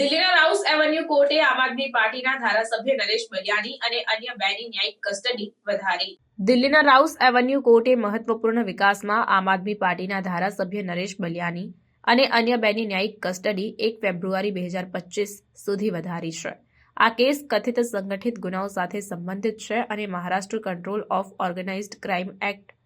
દિલ્હીના rouse avenue કોર્ટે આમ આદમી પાર્ટીના ધારાસભ્ય નરેશ બલિયાની અને અન્ય બેની ન્યાયિક કસ્ટડી વધારી. દિલ્હીના રાઉસ એવન્યુ કોર્ટે મહત્વપૂર્ણ વિકાસમાં આમ આદમી પાર્ટીના ધારાસભ્ય નરેશ બલિયાની અને અન્ય બેની ન્યાયિક કસ્ટડી એક ફેબ્રુઆરી બે હજાર પચીસ સુધી વધારી છે. આ કેસ કથિત સંગઠિત ગુનાઓ સાથે સંબંધિત છે અને Maharashtra control of organised crime act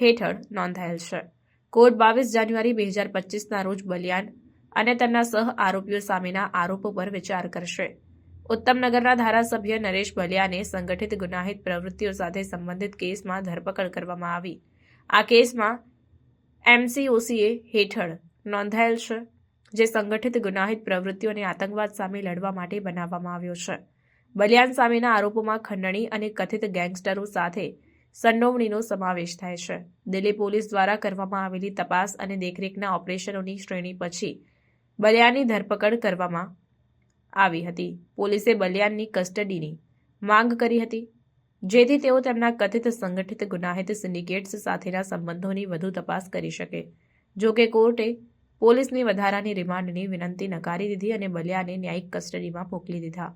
હેઠળ નોંધાયેલ છે. કોર્ટ બાવીસ જાન્યુઆરી બે હજાર પચીસના રોજ બલિયાન અને તેમના સહ આરોપીઓ સામેના આરોપો પર વિચાર કરશે. ઉત્તમનગરના ધારાસભ્ય નરેશ બલિયાને સંગઠિત ગુનાહિત પ્રવૃત્તિઓ સાથે સંબંધિત કેસમાં ધરપકડ કરવામાં આવી. આ કેસમાં એમસીઓસીએ હેઠળ નોંધાયેલ છે, જે સંગઠિત ગુનાહિત પ્રવૃત્તિઓ અને આતંકવાદ સામે લડવા માટે બનાવવામાં આવ્યો છે. બલિયાન સામેના આરોપોમાં ખંડણી અને કથિત ગેંગસ્ટરો સાથે સંડોવણીનો સમાવેશ થાય છે. દિલ્હી પોલીસ દ્વારા કરવામાં આવેલી તપાસ અને દેખરેખના ઓપરેશનોની શ્રેણી પછી બલિયાનની ધરપકડ કરવામાં આવી હતી. પોલીસે બલિયાનની કસ્ટડીની માંગ કરી હતી. જેથી તેઓ તેમના કથિત સંગઠિત ગુનાહિત સિન્ડિકેટ્સ સાથેના સંબંધોની વધુ તપાસ કરી શકે. જો કે કોર્ટે પોલીસની વધારાની રિમાન્ડની વિનંતી નકારી દીધી અને બલિયાને ન્યાયિક કસ્ટડીમાં મોકલી દીધા.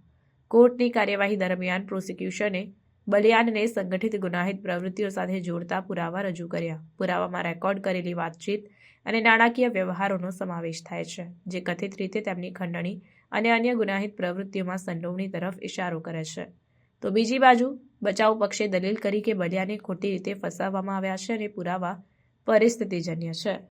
કોર્ટની કાર્યવાહી દરમિયાન પ્રોસિક્યુશને બલિયાનને સંગઠિત ગુનાહિત પ્રવૃત્તિઓ સાથે જોડતા પુરાવા રજૂ કર્યા. પુરાવામાં રેકોર્ડ કરેલી વાતચીત અને નાણાકીય વ્યવહારોનો સમાવેશ થાય છે, જે કથિત રીતે તેમની ખંડણી અને અન્ય ગુનાહિત પ્રવૃત્તિઓમાં સંડોવણી તરફ ઇશારો કરે છે. તો બીજી બાજુ, બચાવ પક્ષે દલીલ કરી કે બલિયાને ખોટી રીતે ફસાવવામાં આવ્યા છે અને પુરાવા પરિસ્થિતિજન્ય છે.